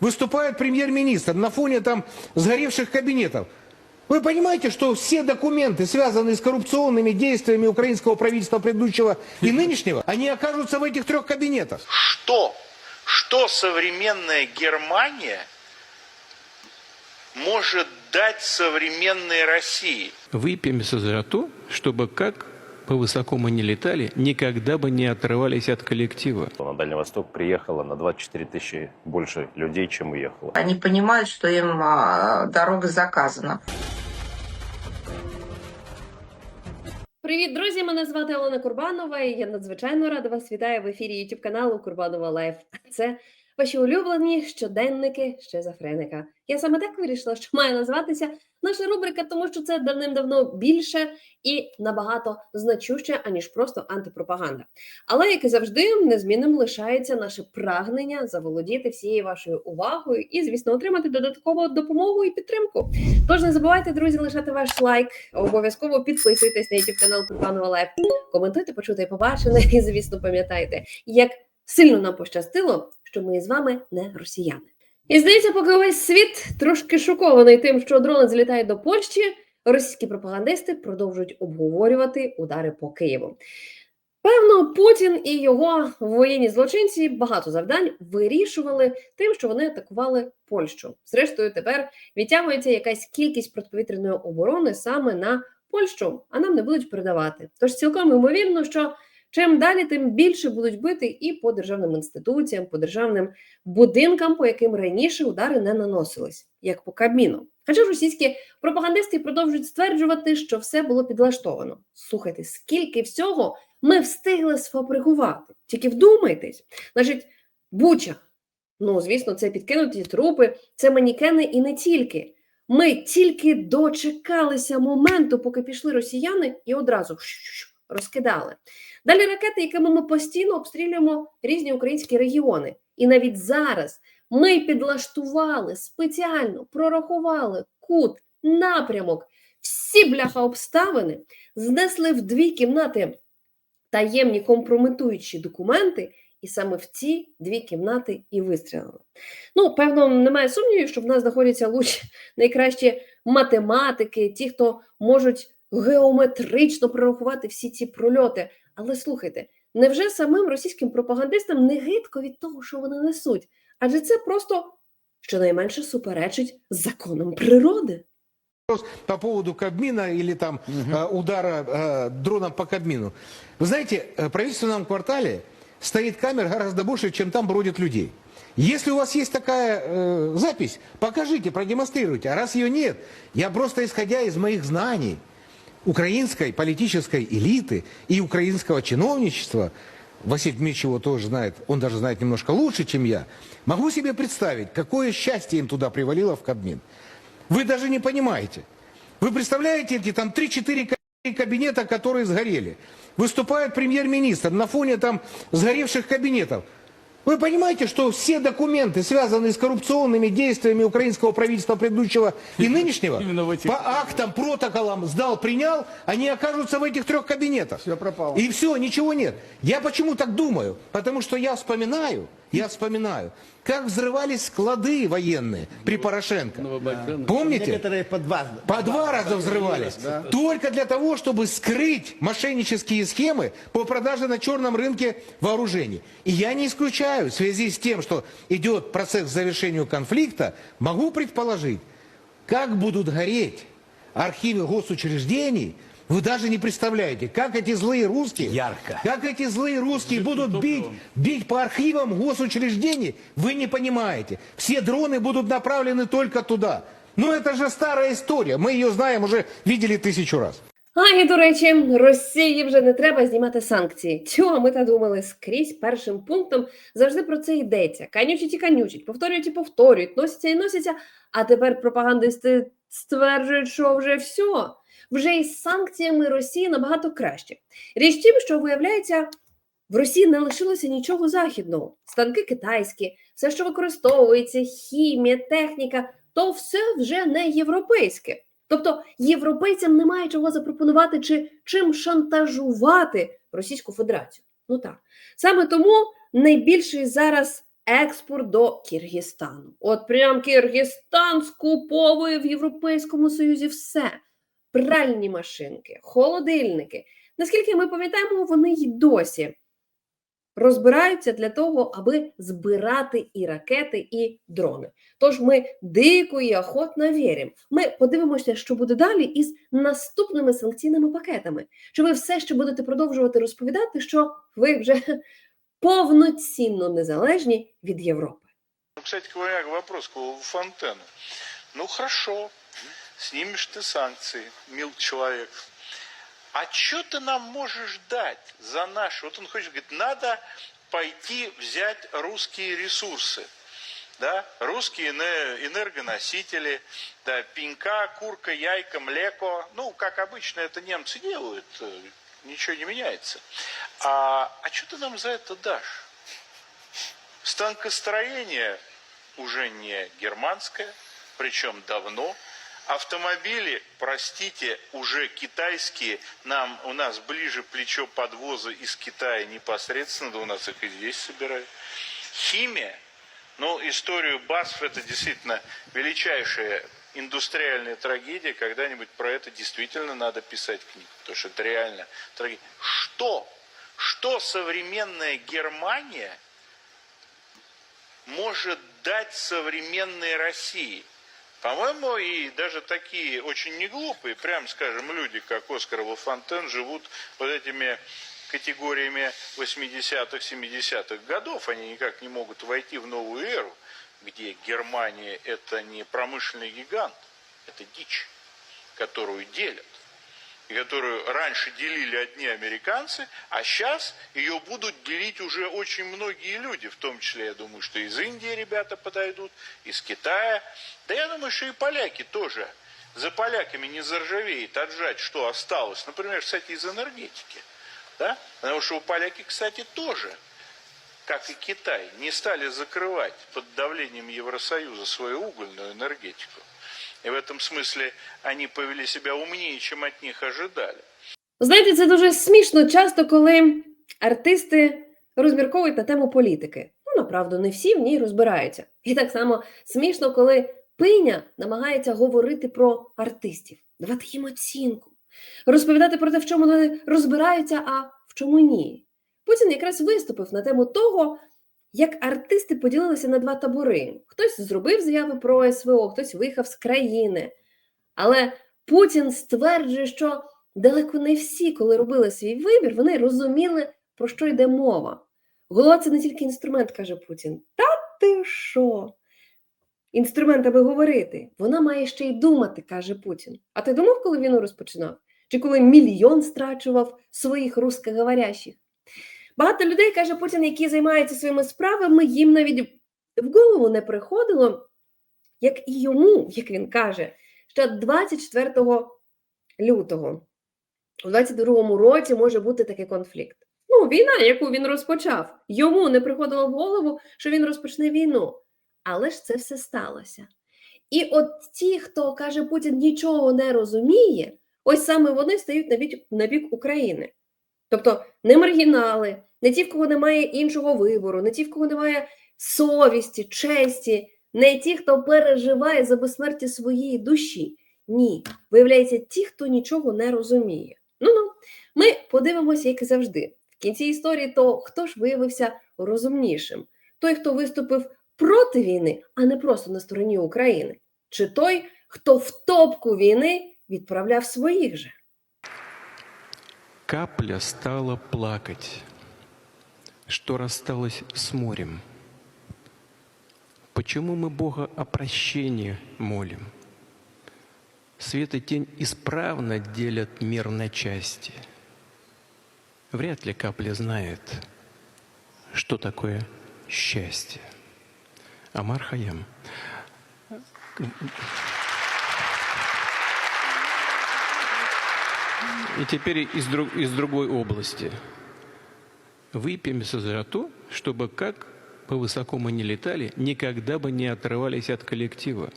выступает премьер-министр на фоне там сгоревших кабинетов. Вы понимаете, что все документы, связанные с коррупционными действиями украинского правительства предыдущего и нынешнего, они окажутся в этих трех кабинетах? Что? Что современная Германия может дать современной России? Выпьемся за то, чтобы как по высокому не летали, никогда бы не отрывались от коллектива. На Дальний Восток приехало на 24 тысячи больше людей, чем уехало. Они понимают, что им а, дорога заказана. Привіт, друзі! Мене звати Олена Курбанова, і я надзвичайно рада вас вітаю в ефірі YouTube каналу Курбанова Лайф. Це ваші улюблені щоденники шизофреника. Я саме так вирішила, що має назватися наша рубрика, тому що це давним-давно більше і набагато значуще, аніж просто антипропаганда. Але як і завжди, незмінним лишається наше прагнення заволодіти всією вашою увагою і, звісно, отримати додаткову допомогу і підтримку. Тож не забувайте, друзі, лишати ваш лайк. Обов'язково підписуйтесь на YouTube канал Курбанова Лайф. Коментуйте, почуйте і побачене. І, звісно, пам'ятайте, як сильно нам пощастило, що ми з вами не росіяни. І здається, поки весь світ трошки шокований тим, що дрони злітають до Польщі, російські пропагандисти продовжують обговорювати удари по Києву. Певно, Путін і його воєнні злочинці багато завдань вирішували тим, що вони атакували Польщу. Зрештою, тепер відтягується якась кількість протиповітряної оборони саме на Польщу, а нам не будуть передавати. Тож цілком ймовірно, що чим далі, тим більше будуть бити і по державним інституціям, по державним будинкам, по яким раніше удари не наносились, як по Кабміну. Хоча російські пропагандисти продовжують стверджувати, що все було підлаштовано. Слухайте, скільки всього ми встигли сфабрикувати. Тільки вдумайтесь, значить, Буча. Ну, звісно, це підкинуті трупи, це манікени і не тільки. Ми тільки дочекалися моменту, поки пішли росіяни, і одразу щ-щ-щ розкидали. Далі ракети, якими ми постійно обстрілюємо різні українські регіони. І навіть зараз ми підлаштували спеціально, прорахували кут, напрямок, всі бляха обставини, знесли в дві кімнати таємні компрометуючі документи, і саме в ці дві кімнати і вистрілили. Ну, певно, немає сумнівів, що в нас знаходяться лучші найкращі математики, ті, хто можуть геометрично прорахувати всі ці прольоти. Але слухайте, невже самим російським пропагандистам не гидко від того, що вони несуть? Адже це просто щонайменше суперечить законам природи. по поводу Кабмина или там э, удара э, дроном по Кабмину. Вы знаете, э, в правительственном квартале стоит камер гораздо больше, чем там бродит людей. Если у вас есть такая э, запись, покажите, продемонстрируйте. А раз ее нет, я просто исходя из моих знаний украинской политической элиты и украинского чиновничества, Василий Дмитриевич его тоже знает, он даже знает немножко лучше, чем я, могу себе представить, какое счастье им туда привалило в Кабмин. Вы даже не понимаете. Вы представляете эти там 3-4 ка- кабинета, которые сгорели? Выступает премьер-министр на фоне там сгоревших кабинетов. Вы понимаете, что все документы, связанные с коррупционными действиями украинского правительства предыдущего и нынешнего, по актам, протоколам сдал, принял, они окажутся в этих трех кабинетах. Все пропало. И все, ничего нет. Я почему так думаю? Потому что я вспоминаю, я вспоминаю, как взрывались склады военные при Порошенко. Помните? Некоторые по два. По два раза взрывались. Только для того, чтобы скрыть мошеннические схемы по продаже на черном рынке вооружений. И я не исключаю, в связи с тем, что идет процесс к завершению конфликта, могу предположить, как будут гореть архивы госучреждений, вы даже не представляете, как эти злые русские, Ярко. как эти злые русские будут бить, бить по архивам госучреждений, вы не понимаете. Все дроны будут направлены только туда. Ну это же старая история, мы ее знаем, уже видели тысячу раз. А і до речі, Росії вже не треба знімати санкції. Цього ми та думали скрізь першим пунктом завжди про це йдеться. Канючить і канючить, повторюють і повторюють, носяться і носяться. А тепер пропагандисти стверджують, що вже все. Вже із санкціями Росії набагато краще. Річ тим, що виявляється, в Росії не лишилося нічого західного. Станки китайські, все, що використовується, хімія, техніка, то все вже не європейське. Тобто європейцям немає чого запропонувати чи чим шантажувати Російську Федерацію. Ну так саме тому найбільший зараз експорт до Киргизстану. От прям Киргизстан скуповує в Європейському Союзі все. Пральні машинки, холодильники. Наскільки ми пам'ятаємо, вони й досі розбираються для того, аби збирати і ракети, і дрони. Тож ми дико і охотно віримо. Ми подивимося, що буде далі із наступними санкційними пакетами. Чи ви все ще будете продовжувати розповідати, що ви вже повноцінно незалежні від Європи? Кстати говоря, к вопросу к Фонтену. Ну хорошо, снимешь ты санкции, мил человек. А что ты нам можешь дать за наши? Вот он хочет, говорит, надо пойти взять русские ресурсы. Да? Русские эне- энергоносители, да, пенька, курка, яйка, млеко. Ну, как обычно это немцы делают, э, ничего не меняется. А, а что ты нам за это дашь? Станкостроение уже не германское, причем давно. Автомобили, простите, уже китайские. Нам, у нас ближе плечо подвоза из Китая непосредственно, да у нас их и здесь собирают. Химия, ну, историю БАСФ это действительно величайшая индустриальная трагедия. Когда-нибудь про это действительно надо писать книгу, потому что это реально трагедия. Что? Что современная Германия может дать современной России? По-моему, и даже такие очень неглупые, прям скажем, люди, как Оскар Лафонтен, живут вот этими категориями 80-х, 70-х годов. Они никак не могут войти в новую эру, где Германия это не промышленный гигант, это дичь, которую делят. Которую раньше делили одни американцы, а сейчас ее будут делить уже очень многие люди, в том числе, я думаю, что из Индии ребята подойдут, из Китая. Да я думаю, что и поляки тоже. За поляками не заржавеет отжать, что осталось. Например, кстати, из энергетики. Да? Потому что у поляки, кстати, тоже, как и Китай, не стали закрывать под давлением Евросоюза свою угольную энергетику. И в этом смысле они повели себя умнее, чем от них ожидали. Знаєте, це дуже смішно часто, коли артисти розмірковують на тему політики. Ну, направду, не всі в ній розбираються. І так само смішно, коли пиня намагається говорити про артистів, давати їм оцінку, розповідати про те, в чому вони розбираються, а в чому ні. Путін якраз виступив на тему того, як артисти поділилися на два табори. Хтось зробив заяви про СВО, хтось виїхав з країни. Але Путін стверджує, що далеко не всі, коли робили свій вибір, вони розуміли, про що йде мова. Голова це не тільки інструмент, каже Путін. Та ти що? Інструмент, аби говорити. Вона має ще й думати, каже Путін. А ти думав, коли війну розпочинав? Чи коли мільйон страчував своїх русскоговорящих? Багато людей, каже Путін, які займаються своїми справами, їм навіть в голову не приходило, як і йому, як він каже, що 24 лютого у 22-му році може бути такий конфлікт. Ну, війна, яку він розпочав. Йому не приходило в голову, що він розпочне війну. Але ж це все сталося. І от ті, хто каже, Путін нічого не розуміє, ось саме вони стають на бік, на бік України. Тобто не маргінали, не ті, в кого немає іншого вибору, не ті, в кого немає совісті, честі, не ті, хто переживає за безсмертя своєї душі. Ні, виявляється, ті, хто нічого не розуміє. Ну ну, ми подивимося, як і завжди. В кінці історії, то хто ж виявився розумнішим? Той, хто виступив проти війни, а не просто на стороні України, чи той, хто в топку війни відправляв своїх же? Капля стала плакать, что рассталась с морем. Почему мы Бога о прощении молим? Свет и тень исправно делят мир на части. Вряд ли капля знает, что такое счастье. Амар Хаям. И теперь из, друг- из другой области. Выпьемся за то, чтобы как по высоко мы не летали, никогда бы не отрывались от коллектива.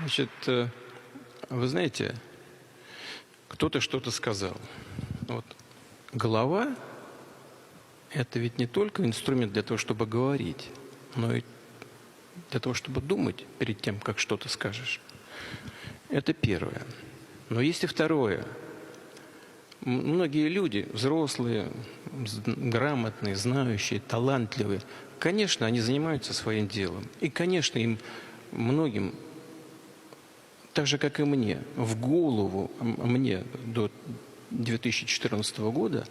Значит, э, вы знаете, кто-то что-то сказал. Вот. Голова – это ведь не только инструмент для того, чтобы говорить, но и для того, чтобы думать перед тем, как что-то скажешь. Это первое. Но есть и второе. Многие люди, взрослые, грамотные, знающие, талантливые, конечно, они занимаются своим делом. И, конечно, им многим так же, как и мне, в голову, мне до 2014 года,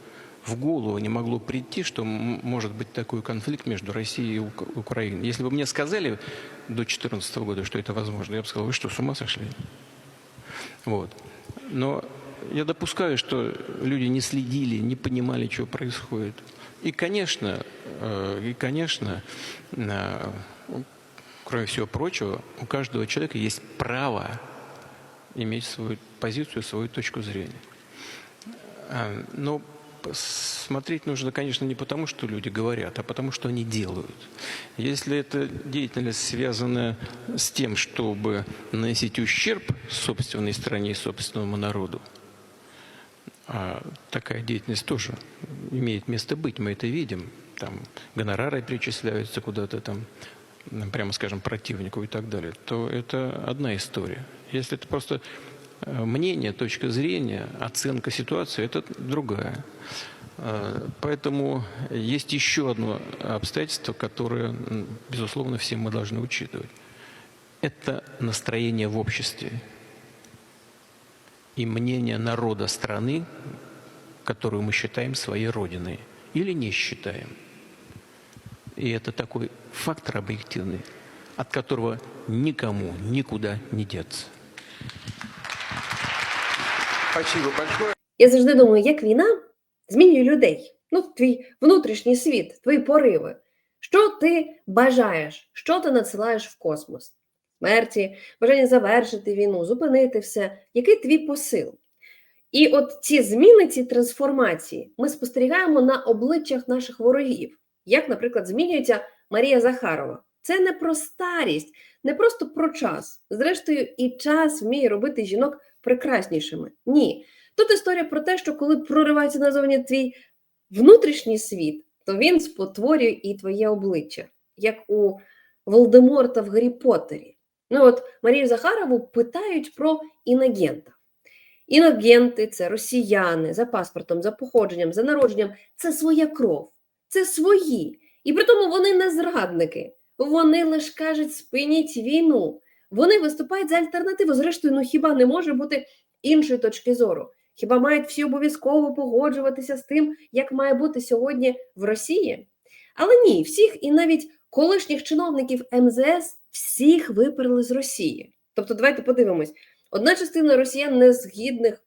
в голову не могло прийти, что может быть такой конфликт между Россией и Ук- Украиной. Если бы мне сказали до 2014 года, что это возможно, я бы сказал, вы что, с ума сошли? Вот. Но я допускаю, что люди не следили, не понимали, что происходит. И, конечно, э, и, конечно, э, кроме всего прочего, у каждого человека есть право иметь свою позицию, свою точку зрения. А, Но смотреть нужно, конечно, не потому, что люди говорят, а потому, что они делают. Если эта деятельность связана с тем, чтобы наносить ущерб собственной стране и собственному народу, а такая деятельность тоже имеет место быть, мы это видим. Там гонорары перечисляются куда-то там, прямо скажем, противнику и так далее, то это одна история. Если это просто мнение, точка зрения, оценка ситуации, это другая. Э, Поэтому есть еще одно обстоятельство, которое, безусловно, все мы должны учитывать. Это настроение в обществе и мнение народа страны, которую мы считаем своей родиной или не считаем. И это такой фактор объективный, от которого никому никуда не деться. Спасибо большое. Я завжди думаю, як війна змінює людей. Ну, твій внутрішній світ, твої пориви. Що ти бажаєш, що ти надсилаєш в космос? Смерті, бажання завершити війну, зупинити все. Який твій посил? І от ці зміни, ці трансформації ми спостерігаємо на обличчях наших ворогів. Як, наприклад, змінюється Марія Захарова. Це не про старість, не просто про час. Зрештою, і час вміє робити жінок прекраснішими. Ні. Тут історія про те, що коли проривається назовні твій внутрішній світ, то він спотворює і твоє обличчя, як у Волдеморта в Гаррі Поттері. Ну от Марію Захарову питають про інагента. Інагенти це росіяни за паспортом, за походженням, за народженням. Це своя кров, це свої. І при тому вони не зрадники. Вони лише кажуть, спиніть війну. Вони виступають за альтернативу. Зрештою, ну хіба не може бути іншої точки зору? Хіба мають всі обов'язково погоджуватися з тим, як має бути сьогодні в Росії? Але ні, всіх і навіть колишніх чиновників МЗС всіх виперли з Росії. Тобто, давайте подивимось: одна частина росіян незгідних,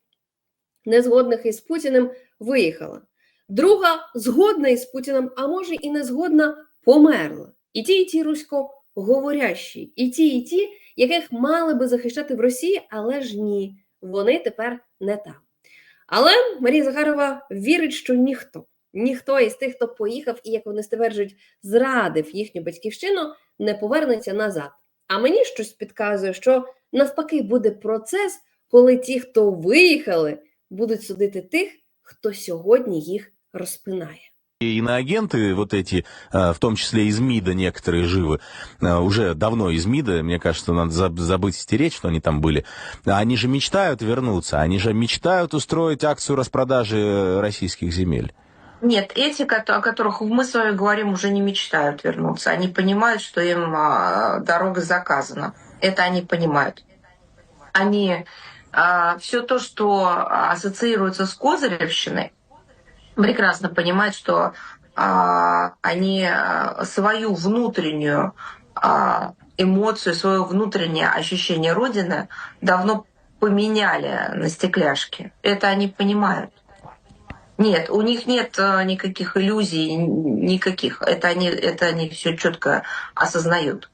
незгодних із Путіним виїхала, друга згодна із Путіним, а може і не згодна, померла. І ті, і ті руськоговорящі, і ті, і ті, яких мали би захищати в Росії, але ж ні, вони тепер не там. Але Марія Захарова вірить, що ніхто, ніхто із тих, хто поїхав і, як вони стверджують, зрадив їхню батьківщину, не повернеться назад. А мені щось підказує, що навпаки буде процес, коли ті, хто виїхали, будуть судити тих, хто сьогодні їх розпинає. Иноагенты, вот эти, а, в том числе из МИДа некоторые живы, а, уже давно из МИДа, мне кажется, надо заб- забыть стереть, что они там были. А Они же мечтают вернуться, они же мечтают устроить акцию распродажи э, российских земель. Нет, эти, о которых мы с вами говорим, уже не мечтают вернуться. Они понимают, что им дорога заказана. Это они понимают. Они все то, что ассоциируется с Козыревщиной, прекрасно понимают, что а, они а, свою внутреннюю а, эмоцию, свое внутреннее ощущение Родины давно поменяли на стекляшки. Это они понимают. Нет, у них нет э, никаких иллюзий, н- никаких. Это они, это они все четко осознают.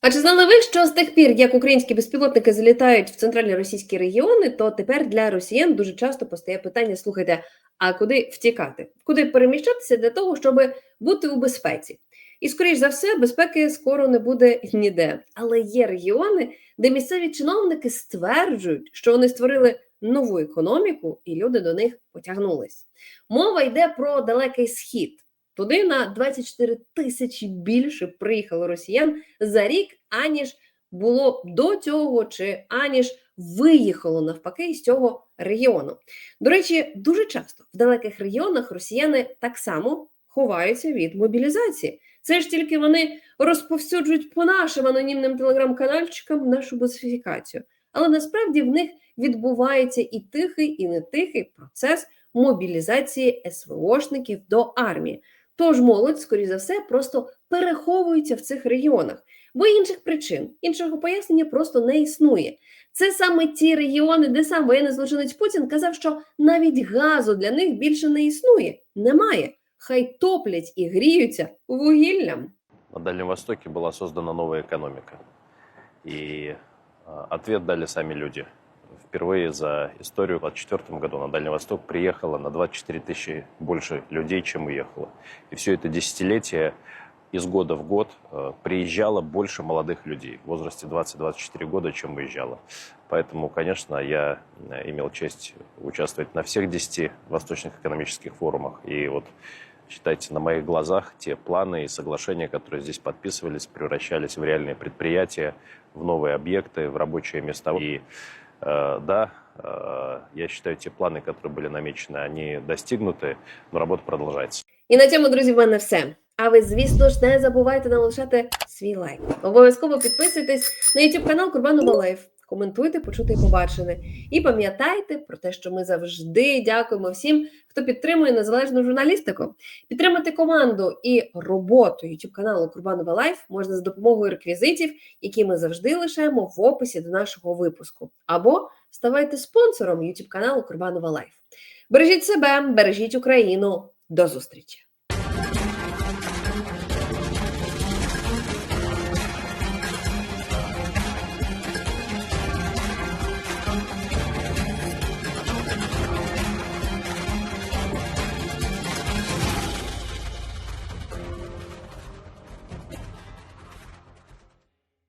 А чи знали ви, що з тих пір, як українські безпілотники залітають в центральні російські регіони, то тепер для росіян дуже часто постає питання: слухайте, а куди втікати? Куди переміщатися для того, щоб бути у безпеці? І, скоріш за все, безпеки скоро не буде ніде. Але є регіони, де місцеві чиновники стверджують, що вони створили нову економіку, і люди до них потягнулись. Мова йде про далекий схід. Туди на 24 тисячі більше приїхало росіян за рік, аніж було до цього, чи аніж виїхало навпаки з цього регіону. До речі, дуже часто в далеких регіонах росіяни так само ховаються від мобілізації. Це ж тільки вони розповсюджують по нашим анонімним телеграм-канальчикам нашу босифікацію. Але насправді в них відбувається і тихий, і не тихий процес мобілізації СВОшників до армії. Тож молодь, скоріш за все, просто переховується в цих регіонах, бо інших причин, іншого пояснення просто не існує. Це саме ті регіони, де сам воєнний злочинець Путін казав, що навіть газу для них більше не існує, немає. Хай топлять і гріються вугіллям. На Дальнем Востоке была создана новая экономика. И э, ответ дали сами люди. Впервые за историю в 2024 году на Дальний Восток приехало на 24 тысячи больше людей, чем уехало. И все это десятилетие из года в год э, приезжало больше молодых людей в возрасте 20-24 года, чем уезжало. Поэтому, конечно, я э, имел честь участвовать на всех 10 восточных экономических форумах. И вот считайте, на моих глазах те планы и соглашения, которые здесь подписывались, превращались в реальные предприятия, в новые объекты, в рабочие места. И э, да, я считаю, те планы, которые были намечены, они достигнуты, но работа продолжается. І на цьому, друзі, в все. А ви, звісно ж, не забувайте налишати свій лайк. Обов'язково підписуйтесь на YouTube канал Курбанова Лайф. Коментуйте, почути і побачене. І пам'ятайте про те, що ми завжди дякуємо всім, хто підтримує незалежну журналістику. Підтримати команду і роботу YouTube каналу Курбанова Лайф можна з допомогою реквізитів, які ми завжди лишаємо в описі до нашого випуску. Або ставайте спонсором YouTube каналу Курбанова Лайф. Бережіть себе, бережіть Україну. До зустрічі!